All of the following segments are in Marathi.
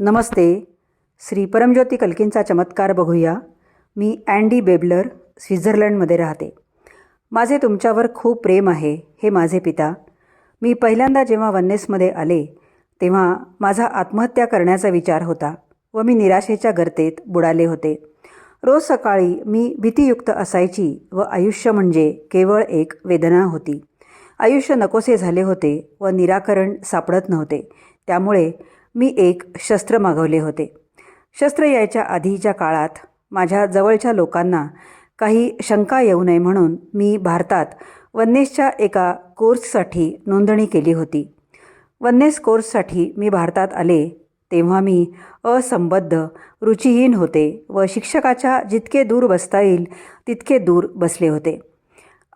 नमस्ते. श्री परमज्योती कल्कींचा चमत्कार बघूया. मी अँडी बेबलर स्वित्झर्लंडमध्ये राहते. माझे तुमच्यावर खूप प्रेम आहे हे माझे पिता. मी पहिल्यांदा जेव्हा वन्नेसमध्ये आले तेव्हा माझा आत्महत्या करण्याचा विचार होता व मी निराशेच्या गर्तेत बुडाले होते. रोज सकाळी मी भीतीयुक्त असायची व आयुष्य म्हणजे केवळ एक वेदना होती. आयुष्य नकोसे झाले होते व निराकरण सापडत नव्हते. त्यामुळे मी एक शस्त्र मागवले होते. शस्त्र यायच्या आधीच्या काळात माझ्या जवळच्या लोकांना काही शंका येऊ नये म्हणून मी भारतात वन्नेसच्या एका कोर्ससाठी नोंदणी केली होती. वन्नेस कोर्ससाठी मी भारतात आले तेव्हा मी असंबद्ध रुचिहीन होते व शिक्षकाच्या जितके दूर बसता येईल तितके दूर बसले होते.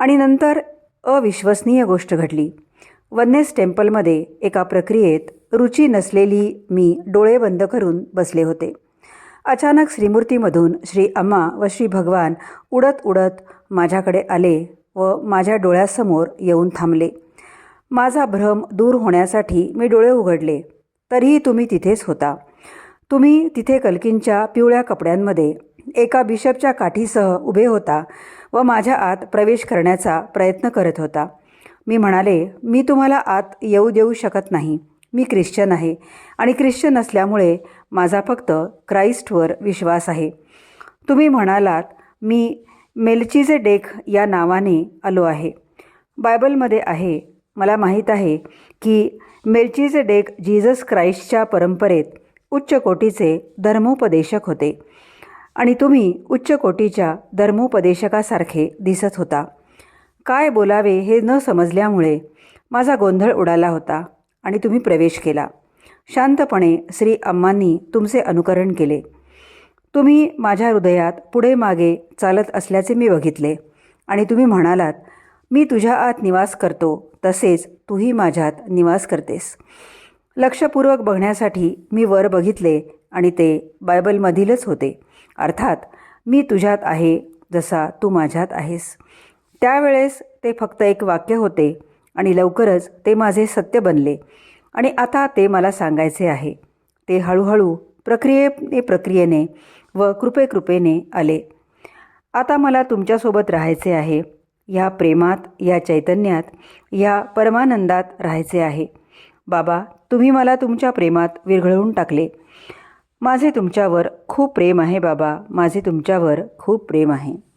आणि नंतर अविश्वसनीय गोष्ट घडली. वन्नेस टेम्पलमध्ये एका प्रक्रियेत रुची नसलेली मी डोळे बंद करून बसले होते. अचानक श्रीमूर्तीमधून श्री अम्मा व श्री भगवान उडत उडत माझ्याकडे आले व माझ्या डोळ्यासमोर येऊन थांबले. माझा भ्रम दूर होण्यासाठी मी डोळे उघडले. तरीही तुम्ही तिथेच होता. तुम्ही तिथे कलकींच्या पिवळ्या कपड्यांमध्ये एका बिशपच्या काठीसह उभे होता व माझ्या आत प्रवेश करण्याचा प्रयत्न करत होता. मी म्हणाले मी तुम्हाला आत येऊ देऊ शकत नाही. मी ख्रिश्चन आहे आणि ख्रिश्चन असल्यामुळे माझा फक्त क्राइस्टवर विश्वास आहे. तुम्ही म्हणालात मी मेलचीचे डेक या नावाने आलो आहे. बायबलमध्ये आहे मला माहीत आहे की मेलचीचे डेक जीजस क्राइस्टच्या परंपरेत उच्च कोटीचे धर्मोपदेशक होते आणि तुम्ही उच्च कोटीच्या धर्मोपदेशकासारखे दिसत होता. काय बोलावे हे न समजल्यामुळे माझा गोंधळ उडाला होता. आणि तुम्ही प्रवेश केला. शांतपणे श्री अम्मांनी तुमचे अनुकरण केले. तुम्ही माझ्या हृदयात पुढे मागे चालत असल्याचे मी बघितले आणि तुम्ही म्हणालात मी तुझ्या आत निवास करतो तसेच तूही माझ्यात निवास करतेस. लक्षपूर्वक बघण्यासाठी मी वर बघितले आणि ते बायबलमधीलच होते. अर्थात मी तुझ्यात आहे जसा तू माझ्यात आहेस. त्यावेळेस ते फक्त एक वाक्य होते आणि लवकरच ते माझे सत्य बनले. आणि आता ते मला सांगायचे आहे. ते हळूहळू प्रक्रियेने प्रक्रियेने व कृपेकृपेने आले. आता मला तुमच्यासोबत राहायचे आहे. ह्या प्रेमात या चैतन्यात या परमानंदात राहायचे आहे. बाबा तुम्ही मला तुमच्या प्रेमात विरघळवून टाकले. माझे तुमच्यावर खूप प्रेम आहे बाबा. माझे तुमच्यावर खूप प्रेम आहे.